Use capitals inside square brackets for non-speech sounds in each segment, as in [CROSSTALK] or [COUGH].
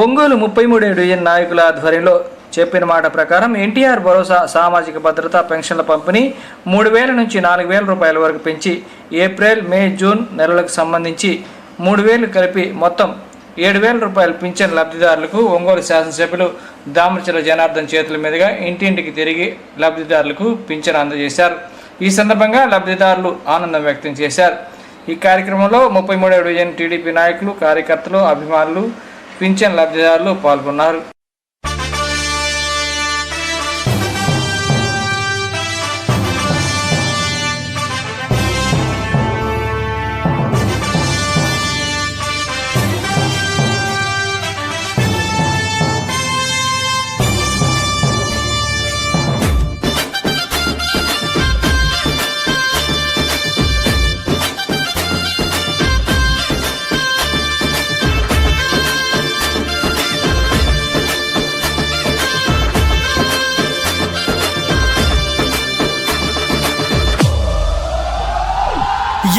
ఒంగోలు ముప్పై మూడు డివిజన్ నాయకుల ఆధ్వర్యంలో చెప్పిన మాట ప్రకారం ఎన్టీఆర్ భరోసా సామాజిక భద్రత పెన్షన్ల పంపిణీ మూడు వేల నుంచి నాలుగు వేల రూపాయల వరకు పెంచి ఏప్రిల్ మే జూన్ నెలలకు సంబంధించి మూడు వేలు కలిపి మొత్తం ఏడు వేల రూపాయల పింఛన్ లబ్ధిదారులకు ఒంగోలు శాసనసభ్యులు దామరచల జనార్దన్ చేతుల మీదుగా ఇంటింటికి తిరిగి లబ్ధిదారులకు పింఛన్ అందజేశారు. ఈ సందర్భంగా లబ్ధిదారులు ఆనందం వ్యక్తం చేశారు. ఈ కార్యక్రమంలో ముప్పై మూడవ డివిజన్ టీడీపీ నాయకులు కార్యకర్తలు అభిమానులు పింఛన్ లబ్ధిదారులు పాల్గొన్నారు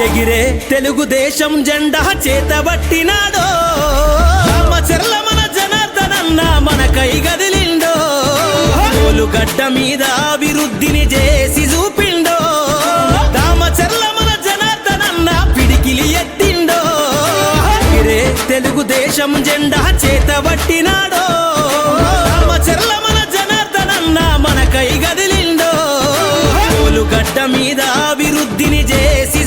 ఎగిరే తెలుగుదేశం జెండా చేతబట్టినాడో. రామచర్ల మన జనార్దనన్న మన కై గదిలిండో. గడ్డ మీద అభివృద్ధిని చేసి చూపిండో. రామచర్ల మన జనార్దనన్న పిడికిలి ఎత్తిండో. ఎగిరే తెలుగుదేశం జెండా చేతబట్టినాడో. రామచర్ల మన జనార్దనన్న మన కై గదిలిండో. గడ్డ మీద అభివృద్ధిని చేసి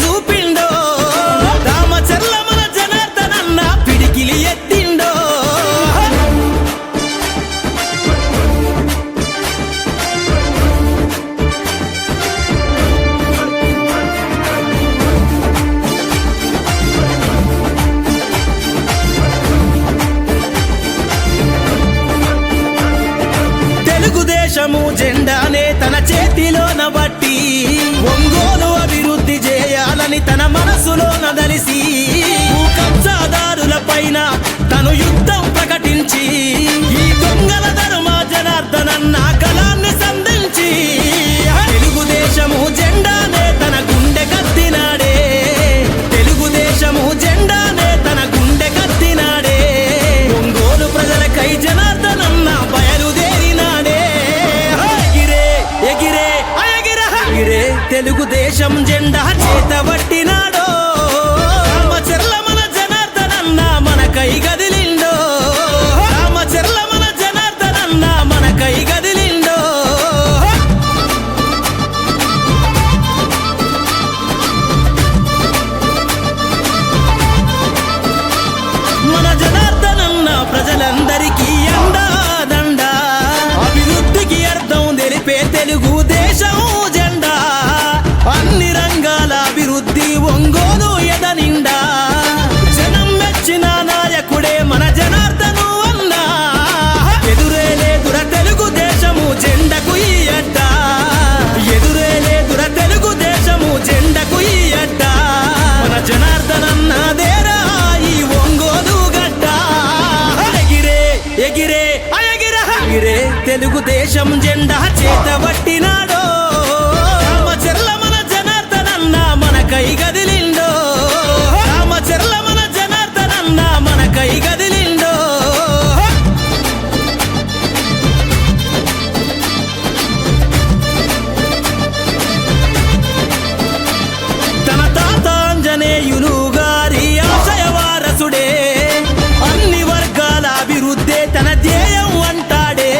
ఇదే తన ధ్యేయం అంటాడే.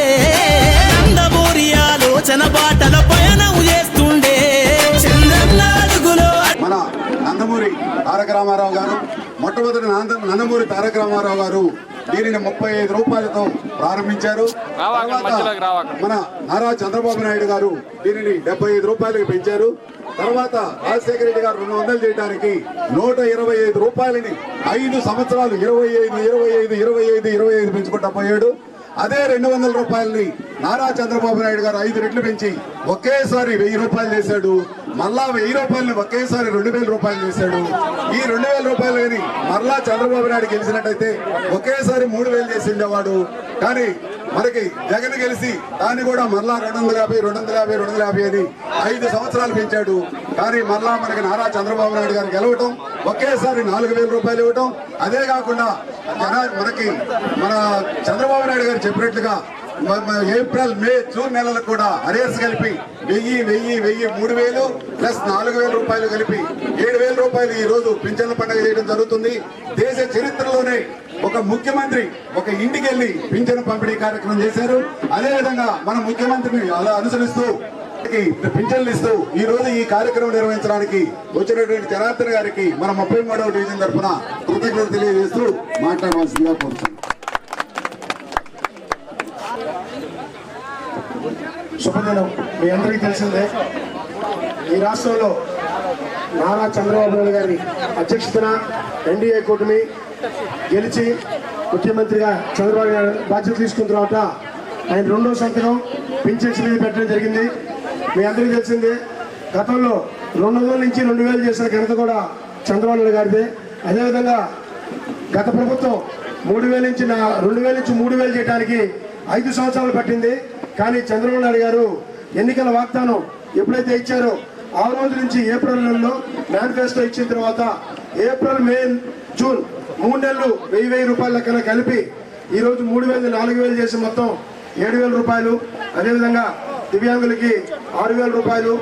నందమూరి ఆలోచన బాటల పయనం చేస్తుండే. చంద్రన్న అడుగులో మన నందమూరి తారక రామారావు గారు మొట్టమొదటి నంద నందమూరి తారక రామారావు గారు దీనిని ముప్పై ఐదు రూపాయలతో ప్రారంభించారు. మన నారా చంద్రబాబు నాయుడు గారు దీనిని డెబ్బై ఐదు రూపాయలకు పెంచారు. తర్వాత రాజశేఖర రెడ్డి గారు రెండు వందలు చేయడానికి నూట ఇరవై ఐదు రూపాయలని ఐదు సంవత్సరాలు ఇరవై ఐదు ఇరవై ఐదు ఇరవై ఐదు ఇరవై ఐదు పెంచుకుంటా పోయాడు. అదే రెండు వందల రూపాయలని నారా చంద్రబాబు నాయుడు గారు ఐదు రెట్లు పెంచి ఒకేసారి వెయ్యి రూపాయలు చేశాడు. మళ్ళా వెయ్యి రూపాయలు ఒకేసారి రెండు వేల రూపాయలు చేశాడు ఈ రెండు వేల రూపాయలు కానీ మరలా చంద్రబాబు నాయుడు గెలిచినట్టయితే ఒకేసారి మూడు వేలు చేసి ఉండేవాడు కానీ మనకి జగన్ గెలిచి దాన్ని కూడా మరలా రెండు వందల యాభై రెండు వందల యాభై రెండు వందల యాభై అని ఐదు సంవత్సరాలు పెంచాడు. కానీ మరలా మనకి నారా చంద్రబాబు నాయుడు గారు గెలవటం ఒకేసారి నాలుగు వేల రూపాయలు ఇవ్వటం అదే కాకుండా మనకి మన చంద్రబాబు నాయుడు గారు చెప్పినట్లుగా ఏప్రిల్ మే జూన్ నెలలకు కూడా అరేస్ కలిపి వెయ్యి వెయ్యి వెయ్యి మూడు వేలు ప్లస్ నాలుగు వేల రూపాయలు కలిపి ఏడు వేల రూపాయలు ఈ రోజు పింఛన్ల పండుగ చేయడం జరుగుతుంది. దేశ చరిత్రలోనే ఒక ముఖ్యమంత్రి ఒక ఇంటికి వెళ్ళి పింఛను పంపిణీ కార్యక్రమం చేశారు. అదేవిధంగా మన ముఖ్యమంత్రిని అలా అనుసరిస్తూ పింఛన్లు ఇస్తూ ఈ రోజు ఈ కార్యక్రమం నిర్వహించడానికి వచ్చినటువంటి జనార్దన్ గారికి మన ముప్పై మూడవ డివిజన్ తరఫున కృతజ్ఞతలు తెలియజేస్తూ మాట్లాడవలసిందిగా కోరుతున్నాను శుభదినం. మీ అందరికీ తెలిసిందే ఈ రాష్ట్రంలో నారా చంద్రబాబు నాయుడు గారి అధ్యక్షతన ఎన్డీఏ కూటమి గెలిచి ముఖ్యమంత్రిగా చంద్రబాబు గారు బాధ్యత తీసుకున్న తర్వాత ఆయన రెండో సంతకం పింఛన్స్ మీద పెట్టడం జరిగింది. మీ అందరికీ తెలిసిందే గతంలో రెండు వందల నుంచి రెండు వేలు చేసిన ఘనత కూడా చంద్రబాబు నాయుడు గారిదే. అదేవిధంగా గత ప్రభుత్వం మూడు వేల నుంచి నా రెండు వేల నుంచి మూడు వేలు చేయడానికి ఐదు సంవత్సరాలు పట్టింది. కానీ చంద్రబాబు నాయుడు గారు ఎన్నికల వాగ్దానం ఎప్పుడైతే ఇచ్చారో ఆ రోజు నుంచి ఏప్రిల్ నెలలో మేనిఫెస్టో ఇచ్చిన తర్వాత ఏప్రిల్ మే జూన్ మూడు నెలలు వెయ్యి వెయ్యి రూపాయల లెక్కన కలిపి ఈరోజు మూడు వేలు నాలుగు వేలు చేసి మొత్తం ఏడు వేల రూపాయలు. అదేవిధంగా దివ్యాంగులకి ఆరు వేల రూపాయలు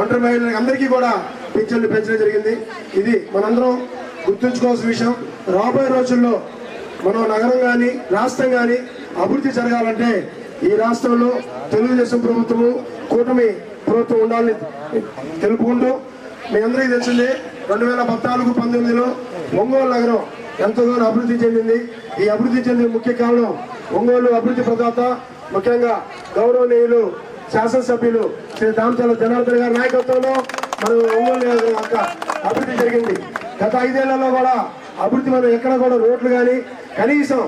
ఒంటరి మహిళలకి అందరికీ కూడా పింఛన్లు పెంచడం జరిగింది. ఇది మనందరం గుర్తుంచుకోవాల్సిన విషయం. రాబోయే రోజుల్లో మనం నగరం కానీ రాష్ట్రం కానీ అభివృద్ధి జరగాలంటే ఈ రాష్ట్రంలో తెలుగుదేశం ప్రభుత్వము కూటమి ప్రభుత్వం ఉండాలని తెలుపుకుంటూ మీ అందరికీ తెలిసిందే రెండు వేల పద్నాలుగు పంతొమ్మిదిలో ఒంగోలు నగరం ఎంతగానో అభివృద్ధి చెందింది. ఈ అభివృద్ధి చెందిన ముఖ్య కారణం ఒంగోలు అభివృద్ధి ప్రదాత ముఖ్యంగా గౌరవనీయులు శాసనసభ్యులు శ్రీ దామచల జనార్దన్ గారి నాయకత్వంలో మనం ఒంగోలు నగరం యొక్క అభివృద్ధి జరిగింది. గత ఐదేళ్ళలో కూడా అభివృద్ధి మనం ఎక్కడ కూడా రోడ్లు కానీ కనీసం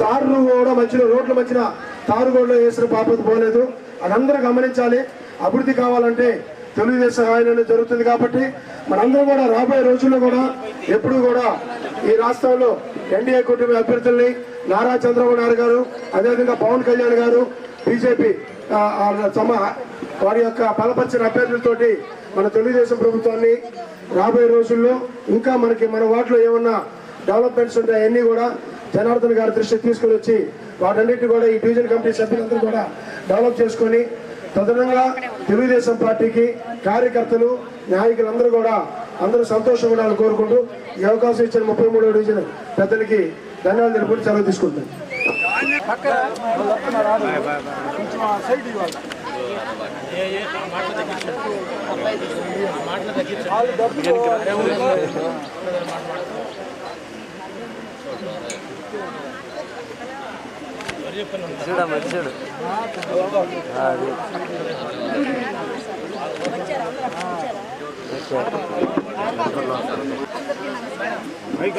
తారు కూడా మంచిలో రోడ్లు మధ్యన తారు కూడా వేసిన పాపత పోలేదు. అదందరూ గమనించాలి. అభివృద్ధి కావాలంటే తెలుగుదేశం ఆయన జరుగుతుంది కాబట్టి మనందరం కూడా రాబోయే రోజుల్లో కూడా ఎప్పుడు కూడా ఈ రాష్ట్రంలో ఎన్డీఏ కూటమి అభ్యర్థుల్ని నారా చంద్రబాబు నాయుడు గారు అదేవిధంగా పవన్ కళ్యాణ్ గారు బీజేపీ వారి యొక్క బలపరిచిన అభ్యర్థులతోటి మన తెలుగుదేశం ప్రభుత్వాన్ని రాబోయే రోజుల్లో ఇంకా మనకి మన వాటిలో ఏమన్నా డెవలప్మెంట్స్ ఉంటాయి అన్నీ కూడా జనార్దన్ గారి దృష్టికి తీసుకుని వచ్చి వాటన్నిటిని కూడా ఈ డివిజన్ కమిటీ సభ్యులందరూ కూడా డెవలప్ చేసుకొని తదనంగా తెలుగుదేశం పార్టీకి కార్యకర్తలు నాయకులందరూ కూడా అందరూ సంతోషం ఉండాలని కోరుకుంటూ ఈ అవకాశం ఇచ్చిన ముప్పై మూడో డివిజన్ పెద్దలకి ధన్యవాదాలు తెలుపుకుంటూ సెలవు తీసుకుంటాను మాటలు చూడు అది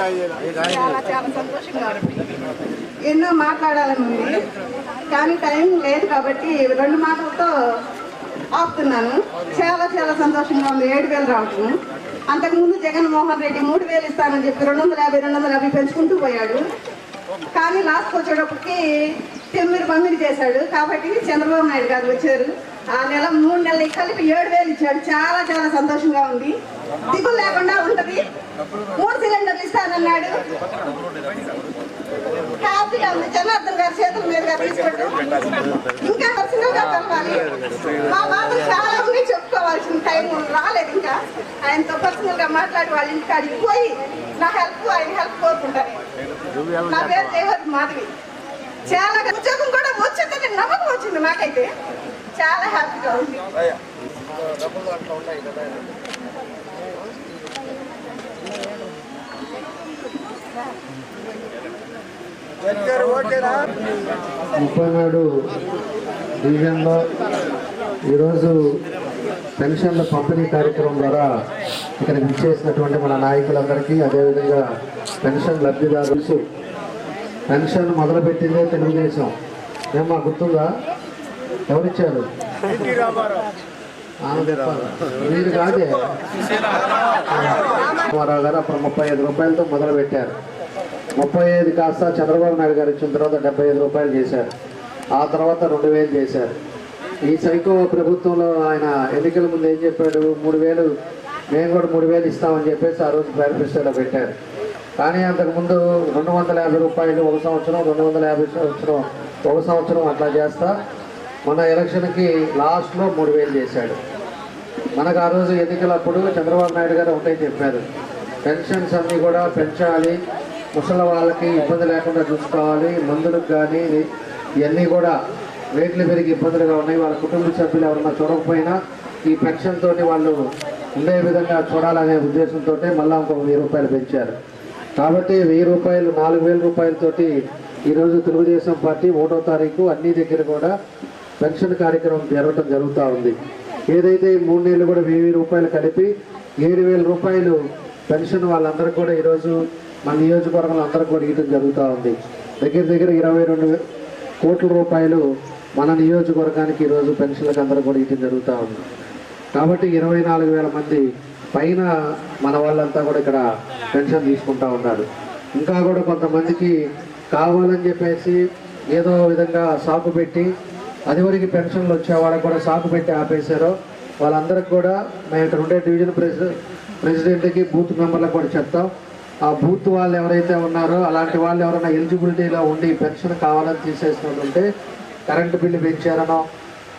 చాలా చాలా సంతోషంగా ఎన్నో మాట్లాడాలని కానీ టైం లేదు కాబట్టి రెండు మాటలతో ఆపుతున్నాను. చాలా చాలా సంతోషంగా ఉంది. ఏడు వేలు రావటం. అంతకుముందు జగన్మోహన్ రెడ్డి మూడు వేలు ఇస్తానని చెప్పి రెండు వందల యాభై రెండు వందల యాభై పెంచుకుంటూ పోయాడు. కానీ లాస్ట్ వచ్చేటప్పటికి తిమ్మిరి పందిరి చేశాడు. కాబట్టి చంద్రబాబు నాయుడు గారు వచ్చారు. ఆ నెల మూడు నెలలు కలిపి ఏడు వేలు ఇచ్చాడు. చాలా చాలా సంతోషంగా ఉంది. దిగులు లేకుండా ఉంటది. మూడు సిలిండర్లు ఇస్తానన్నాడు. హ్యాపీగా ఉంది. జనార్దన్ గారి చేతుల మీదుగా తీసుకోండి ఇంకా పర్సనల్ కలవాలి. మా బాధలు చాలా ఉన్నాయి చెప్పుకోవాల్సిన టైం రాలేదు ఇంకా. ఆయనతో పర్సనల్గా మాట్లాడి వాళ్ళ ఇంటికాడికి పోయి నా హెల్ప్ ఆయన హెల్ప్ కోరుకుంటారు. నా పేరు జయవతి మాధవి. చాలా ఉద్యోగం కూడా వచ్చిందని నమ్మకం వచ్చింది మాకైతే. చాలా హ్యాపీగా ఉంది. ముప్పై నాడు డివిజన్లో ఈరోజు పెన్షన్ల పంపిణీ కార్యక్రమం ద్వారా ఇక్కడ విచ్చేసినటువంటి మన నాయకులందరికీ అదేవిధంగా పెన్షన్ లబ్ధిదారులు పెన్షన్ మొదలుపెట్టిందే తెలుగుదేశం. మా గుర్తుందా? ఎవరిచ్చారు? మీరు కాదే. రామారావు గారు అప్పుడు ముప్పై ఐదు రూపాయలతో మొదలు పెట్టారు ముప్పై ఐదు కాస్త చంద్రబాబు నాయుడు గారు ఇచ్చిన తర్వాత డెబ్బై ఐదు రూపాయలు చేశారు. ఆ తర్వాత రెండు వేలు చేశారు. ఈ సైకో ప్రభుత్వంలో ఆయన ఎన్నికల ముందు ఏం చెప్పాడు? మూడు వేలు మేము కూడా మూడు వేలు ఇస్తామని చెప్పేసి ఆ రోజు మేనిఫెస్టోలో పెట్టారు. కానీ అంతకుముందు రెండు వందల యాభై రూపాయలు ఒక సంవత్సరం రెండు వందల యాభై సంవత్సరం ఒక సంవత్సరం అట్లా చేస్తా. మన ఎలక్షన్కి లాస్ట్లో మూడు వేలు చేశాడు. మనకు ఆ రోజు ఎన్నికలప్పుడు చంద్రబాబు నాయుడు గారు ఒకటే చెప్పారు. పెన్షన్స్ అన్నీ కూడా పెంచాలి. ముసలి వాళ్ళకి ఇబ్బంది లేకుండా చూసుకోవాలి. మందులకు కానీ ఇవన్నీ కూడా రేట్లు పెరిగి ఇబ్బందులుగా ఉన్నాయి. వాళ్ళ కుటుంబ సభ్యులు ఎవరన్నా చూడకపోయినా ఈ పెన్షన్తోటి వాళ్ళు ఉండే విధంగా చూడాలనే ఉద్దేశంతో మళ్ళీ ఇంకొక వెయ్యి రూపాయలు పెంచారు. కాబట్టి వెయ్యి రూపాయలు నాలుగు వేల రూపాయలతోటి ఈరోజు తెలుగుదేశం పార్టీ ఒకటో తారీఖు అన్ని దగ్గర కూడా పెన్షన్ కార్యక్రమం జరగటం జరుగుతూ ఉంది. ఏదైతే ఈ మూడు నెలలు కూడా వెయ్యి రూపాయలు కలిపి ఏడు వేల రూపాయలు పెన్షన్ వాళ్ళందరికీ కూడా ఈరోజు మన నియోజకవర్గంలో అందరూ కూడా ఇవ్వడం జరుగుతూ ఉంది. దగ్గర దగ్గర ఇరవై రెండు కోట్ల రూపాయలు మన నియోజకవర్గానికి ఈరోజు పెన్షన్లకు అందరూ కూడా ఇవ్వడం జరుగుతూ ఉంది. కాబట్టి ఇరవై నాలుగు వేల మంది పైన మన వాళ్ళంతా కూడా ఇక్కడ పెన్షన్ తీసుకుంటా ఉన్నారు. ఇంకా కూడా కొంతమందికి కావాలని చెప్పేసి ఏదో విధంగా సాకు పెట్టి అదివరకు పెన్షన్లు వచ్చే కూడా సాకు పెట్టి ఆపేశారో. వాళ్ళందరికీ కూడా మేము ఇక్కడ ఉండే డివిజన్ ప్రెసిడెంట్ ప్రెసిడెంట్కి బూత్ మెంబర్లకు కూడా చెప్తాం. ఆ బూత్ వాళ్ళు ఎవరైతే ఉన్నారో అలాంటి వాళ్ళు ఎవరైనా ఎలిజిబిలిటీలో ఉండి పెన్షన్ కావాలని తీసేసినట్టు ఉంటే కరెంటు బిల్లు పెంచారనో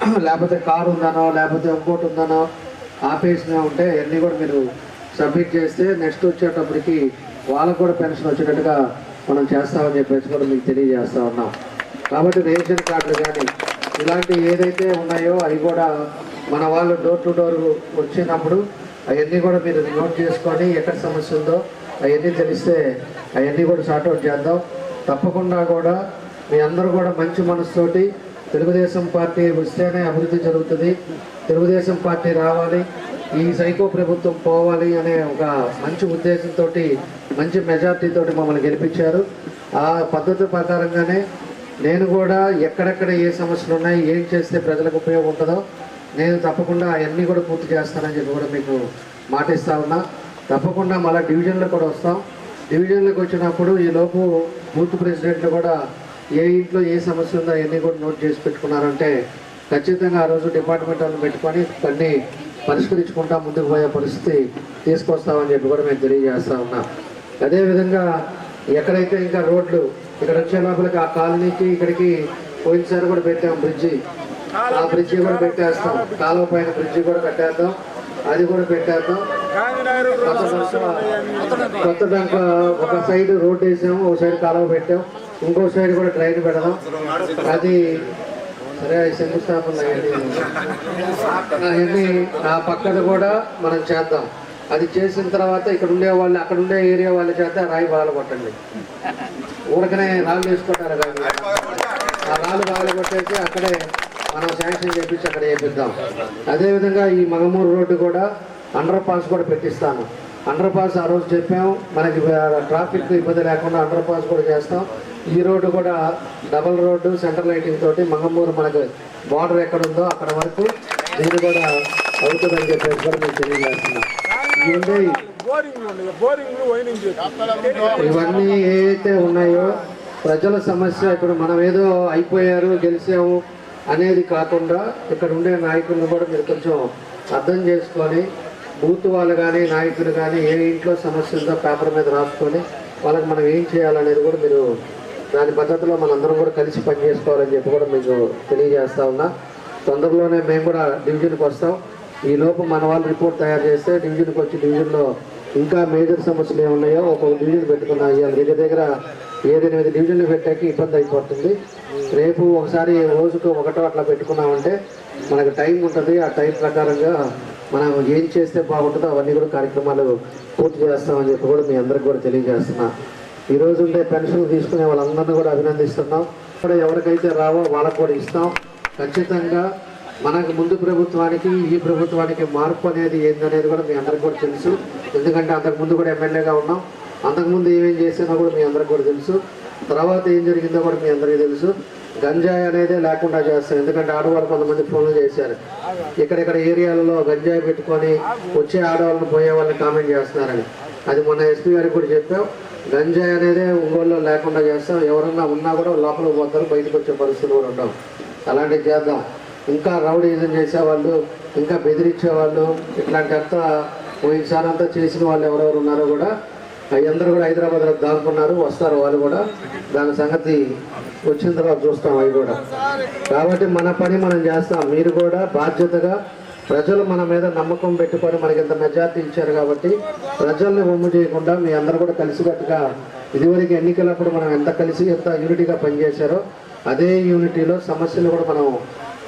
[CLEARS THROAT] లేకపోతే కారు ఉందనో లేకపోతే ఇంకోటి ఉందనో ఆపేసినా ఉంటే అన్నీ కూడా మీరు సబ్మిట్ చేస్తే నెక్స్ట్ వచ్చేటప్పటికి వాళ్ళకు కూడా పెన్షన్ వచ్చేటట్టుగా మనం చేస్తామని చెప్పేసి కూడా మీకు తెలియజేస్తా ఉన్నాం. కాబట్టి రేషన్ కార్డులు కానీ ఇలాంటి ఏదైతే ఉన్నాయో అవి కూడా మన వాళ్ళు డోర్ టు డోర్ వచ్చినప్పుడు అవన్నీ కూడా మీరు నోట్ చేసుకొని ఎక్కడ సమస్య ఉందో అవన్నీ తెలిస్తే అవన్నీ కూడా షార్ట్అవుట్ చేద్దాం. తప్పకుండా కూడా మీ అందరూ కూడా మంచి మనసుతోటి తెలుగుదేశం పార్టీ వస్తేనే అభివృద్ధి జరుగుతుంది. తెలుగుదేశం పార్టీ రావాలి ఈ సైకో ప్రభుత్వం పోవాలి అనే ఒక మంచి ఉద్దేశంతో మంచి మెజార్టీతో మమ్మల్ని గెలిపించారు. ఆ పద్ధతి ప్రకారంగానే నేను కూడా ఎక్కడెక్కడ ఏ సమస్యలు ఉన్నాయి ఏం చేస్తే ప్రజలకు ఉపయోగం ఉంటుందో నేను తప్పకుండా అవన్నీ కూడా పూర్తి చేస్తానని చెప్పి కూడా మీకు మాటిస్తా ఉన్నా. తప్పకుండా మళ్ళీ డివిజన్లో కూడా వస్తాం. డివిజన్లకు వచ్చినప్పుడు ఈ లోపు బూత్ ప్రెసిడెంట్లు కూడా ఏ ఇంట్లో ఏ సమస్య ఉందో అవన్నీ కూడా నోట్ చేసి పెట్టుకున్నారంటే ఖచ్చితంగా ఆ రోజు డిపార్ట్మెంట్ వాళ్ళని పెట్టుకొని కొన్ని పరిష్కరించుకుంటా ముందుకు పోయే పరిస్థితి తీసుకొస్తామని చెప్పి కూడా మేము తెలియజేస్తా ఉన్నాం. అదేవిధంగా ఎక్కడైతే ఇంకా రోడ్లు ఇక్కడ వచ్చే లోపలికి ఆ కాలనీకి ఇక్కడికి పోయినసారి కూడా పెట్టాం బ్రిడ్జి. ఆ బ్రిడ్జి కూడా పెట్టేస్తాం. కాలువ పైన బ్రిడ్జి కూడా కట్టేద్దాం. అది కూడా పెట్టేద్దాం. కొత్త డంక- ఒక సైడ్ రోడ్ వేసాము ఒక సైడ్ కాలువ పెట్టాం. ఇంకో సైడ్ కూడా ట్రైన్ పెడదాం. అది సరే శంకుస్థాపన అవన్నీ ఆ పక్కన కూడా మనం చేద్దాం. అది చేసిన తర్వాత ఇక్కడ ఉండే వాళ్ళు అక్కడ ఉండే ఏరియా వాళ్ళ చేత రాయి బాగా కొట్టండి ఊరకనే రాళ్ళు వేసుకుంటారు కానీ ఆ రాళ్ళు బాగా కొట్టేసి అక్కడే మనం శాంక్షన్ చేపించి అక్కడ చేపిద్దాం అదేవిధంగా ఈ మగమూరు రోడ్డు కూడా అండర్ పాస్ కూడా పెట్టిస్తాను. అండర్ పాస్ ఆ రోజు చెప్పాం. మనకి ట్రాఫిక్ ఇబ్బంది లేకుండా అండర్ పాస్ కూడా చేస్తాం. ఈ రోడ్డు కూడా డబల్ రోడ్డు సెంటర్ లైటింగ్ తోటి మంగమూరు మనకు బార్డర్ ఎక్కడ ఉందో అక్కడ వరకు దీన్ని కూడా అవుతుందని చెప్పేసి కూడా మేము తెలియజేస్తున్నాం. ఇవన్నీ ఏవైతే ఉన్నాయో ప్రజల సమస్య ఇప్పుడు మనం ఏదో అయిపోయారు గెలిచాము అనేది కాకుండా ఇక్కడ ఉండే నాయకులను కూడా మీరు కొంచెం అర్థం చేసుకొని బూత్ వాళ్ళు కానీ నాయకులు కానీ ఏ ఇంట్లో సమస్య ఉందో పేపర్ మీద రాసుకొని వాళ్ళకి మనం ఏం చేయాలనేది కూడా మీరు దాని పద్ధతిలో మనందరం కూడా కలిసి పనిచేసుకోవాలని చెప్పి కూడా మీకు తెలియజేస్తా ఉన్నా. తొందరలోనే మేము కూడా డివిజన్కి వస్తాం. ఈ లోపు మన వాళ్ళు రిపోర్ట్ తయారు చేస్తే డివిజన్కి వచ్చి డివిజన్లో ఇంకా మేజర్ సమస్యలు ఏమున్నాయో ఒక డివిజన్ పెట్టుకున్నాం. ఇవాళ దగ్గర దగ్గర ఏదెనిమిది డివిజన్లు పెట్టాక ఇబ్బంది అయిపోతుంది. రేపు ఒకసారి రోజుకు ఒకటో అట్లా పెట్టుకున్నామంటే మనకు టైం ఉంటుంది. ఆ టైం ప్రకారంగా మనం ఏం చేస్తే బాగుంటుందో అవన్నీ కూడా కార్యక్రమాలు పూర్తి చేస్తామని చెప్పి కూడా మీ అందరికి కూడా తెలియజేస్తున్నా. ఈ ఉండే పెన్షన్ తీసుకునే వాళ్ళందరినీ కూడా అభినందిస్తున్నాం. ఇక్కడ ఎవరికైతే రావో వాళ్ళకు కూడా ఇస్తాం. ఖచ్చితంగా మనకు ముందు ప్రభుత్వానికి ఈ ప్రభుత్వానికి మార్పు అనేది ఏందనేది కూడా మీ అందరికి కూడా తెలుసు. ఎందుకంటే అంతకు ముందు కూడా ఎమ్మెల్యేగా ఉన్నాం. అంతకుముందు ఏమేం చేసినా కూడా మీ అందరికి కూడా తెలుసు. తర్వాత ఏం జరిగిందో కూడా మీ అందరికీ తెలుసు. గంజాయి అనేది లేకుండా చేస్తాం ఎందుకంటే ఆడవాళ్ళు కొంతమంది ఫోన్లు చేశారు. ఇక్కడ ఏరియాలలో గంజాయి పెట్టుకొని వచ్చే ఆడవాళ్ళని పోయే వాళ్ళని కామెంట్ చేస్తున్నారని. అది మొన్న ఎస్పీ గారికి కూడా చెప్పాం. గంజాయి అనేది ఒంగోలులో లేకుండా చేస్తాం. ఎవరన్నా ఉన్నా కూడా లోపలికి పోతారు. బయటకు వచ్చే పరిస్థితులు కూడా ఉండవు. అలాంటివి చేద్దాం. ఇంకా రౌడీజం చేసేవాళ్ళు ఇంకా బెదిరించేవాళ్ళు ఇట్లాంటి అంతా పోయినసారి అంతా చేసిన వాళ్ళు ఎవరెవరు ఉన్నారో కూడా అందరూ కూడా హైదరాబాద్లో దాక్కున్నారు వస్తారు వాళ్ళు కూడా. దాని సంగతి వచ్చిన తర్వాత చూస్తాం అవి కూడా. కాబట్టి మన పని మనం చేస్తాం. మీరు కూడా బాధ్యతగా ప్రజలు మన మీద నమ్మకం పెట్టుకొని మనకి ఇంత మెజార్టీ ఇచ్చారు కాబట్టి ప్రజల్ని ఒమ్ము చేయకుండా మీ అందరూ కూడా కలిసికట్టుగా ఇదివరకు ఎన్నికలప్పుడు మనం ఎంత కలిసి ఎంత యూనిటీగా పనిచేశారో అదే యూనిటీలో సమస్యలు కూడా మనం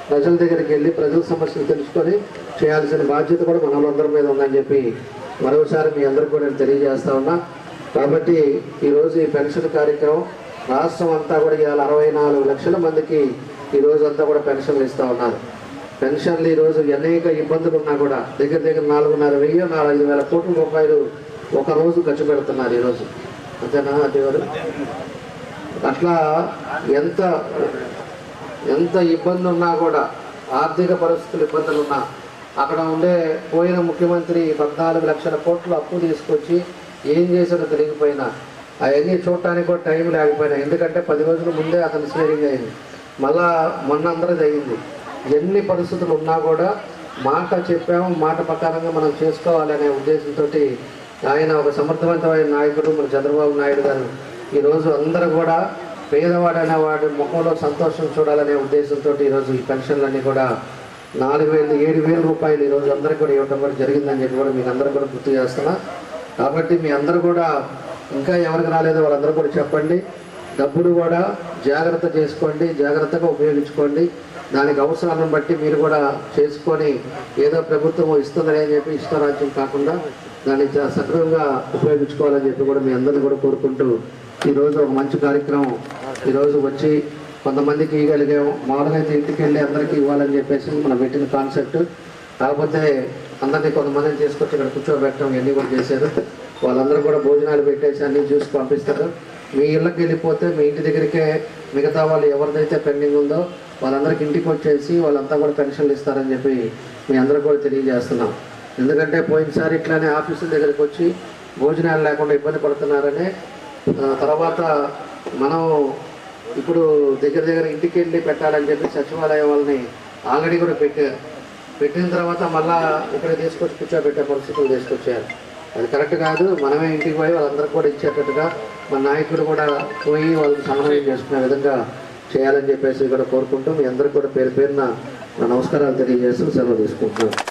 ప్రజల దగ్గరికి వెళ్ళి ప్రజల సమస్యలు తెలుసుకొని చేయాల్సిన బాధ్యత కూడా మనందరి మీద ఉందని చెప్పి మరోసారి మీ అందరికీ కూడా నేను తెలియజేస్తా ఉన్నా. కాబట్టి ఈరోజు ఈ పెన్షన్ కార్యక్రమం రాష్ట్రం అంతా కూడా ఇవాళ అరవై నాలుగు లక్షల మందికి ఈరోజు అంతా కూడా పెన్షన్లు ఇస్తూ ఉన్నారు. పెన్షన్లు ఈరోజు అనేక ఇబ్బందులు ఉన్నా కూడా దగ్గర దగ్గర నాలుగున్నర వెయ్యి నాలుగు ఐదు వేల కోట్ల రూపాయలు ఒక రోజు ఖర్చు పెడుతున్నారు ఈరోజు. అంతేనా అదే గారు అట్లా ఎంత ఎంత ఇబ్బంది ఉన్నా కూడా ఆర్థిక పరిస్థితులు ఇబ్బందులు ఉన్నా అక్కడ ఉండే పోయిన ముఖ్యమంత్రి పద్నాలుగు లక్షల కోట్లు అప్పు తీసుకొచ్చి ఏం చేశాడో తెలియకపోయినా అవన్నీ చూడటానికి కూడా టైం లేకపోయినా ఎందుకంటే పది రోజుల ముందే అతను స్వేరింగ్ అయింది. మళ్ళా మొన్న అందరిది అయింది ఎన్ని పరిస్థితులు ఉన్నా కూడా మాట చెప్పాము మాట ప్రకారంగా మనం చేసుకోవాలనే ఉద్దేశంతో ఆయన ఒక సమర్థవంతమైన నాయకుడు మన చంద్రబాబు నాయుడు గారు. ఈరోజు అందరూ కూడా పేదవాడు వాడి ముఖంలో సంతోషం చూడాలనే ఉద్దేశంతో ఈరోజు ఈ పెన్షన్లన్నీ కూడా నాలుగు వేలు ఏడు వేల రూపాయలు ఈరోజు అందరికీ కూడా ఇవ్వడం కూడా జరిగిందని చెప్పి కూడా మీకు అందరూ కూడా గుర్తు చేస్తున్నా. కాబట్టి మీ అందరూ కూడా ఇంకా ఎవరికి రాలేదో వాళ్ళందరూ కూడా చెప్పండి. డబ్బులు కూడా జాగ్రత్త చేసుకోండి జాగ్రత్తగా ఉపయోగించుకోండి. దానికి అవసరాలను బట్టి మీరు కూడా చేసుకొని ఏదో ప్రభుత్వం ఇస్తుందని చెప్పి ఇష్టరాజ్యం కాకుండా దాన్ని సక్రమంగా ఉపయోగించుకోవాలని చెప్పి కూడా మీ అందరిని కూడా కోరుకుంటూ ఈరోజు ఒక మంచి కార్యక్రమం ఈరోజు వచ్చి కొంతమందికి ఇవ్వగలిగాము మామూలుగా అయితే ఇంటికి వెళ్ళి అందరికీ ఇవ్వాలని చెప్పేసి మనం పెట్టిన కాన్సెప్ట్. కాకపోతే అందరినీ కొంతమందిని తీసుకొచ్చి ఇక్కడ కూర్చోబెట్టడం ఇవన్నీ కూడా చేశారు. వాళ్ళందరూ కూడా భోజనాలు పెట్టేసి అన్ని చూసి పంపిస్తారు. మీ ఇళ్ళకి వెళ్ళిపోతే మీ ఇంటి దగ్గరికే మిగతా వాళ్ళు ఎవరిదైతే పెండింగ్ ఉందో వాళ్ళందరికీ ఇంటికి వచ్చేసి వాళ్ళంతా కూడా పెన్షన్లు ఇస్తారని చెప్పి మీ అందరూ కూడా తెలియజేస్తున్నాం. ఎందుకంటే పోయినసారి ఇట్లానే ఆఫీసుల దగ్గరికి వచ్చి భోజనాలు లేకుండా ఇబ్బంది పడుతున్నారని తర్వాత మనం ఇప్పుడు దగ్గర దగ్గర ఇంటికి వెళ్ళి పెట్టాలని చెప్పి సచివాలయం వాళ్ళని ఆల్రెడీ కూడా పెట్టారు. పెట్టిన తర్వాత మళ్ళా ఇక్కడ తీసుకొచ్చి కూర్చోబెట్టే పరిస్థితులు తీసుకొచ్చారు. అది కరెక్ట్ కాదు మనమే ఇంటికి పోయి వాళ్ళందరికీ కూడా ఇచ్చేటట్టుగా మన నాయకుడు కూడా పోయి వాళ్ళకి సమన్వయం చేసుకునే విధంగా చేయాలని చెప్పేసి కూడా కోరుకుంటూ మీ అందరికీ కూడా పేరు పేరున నా నమస్కారాలు తెలియజేస్తూ సెలవు తీసుకుంటున్నాను.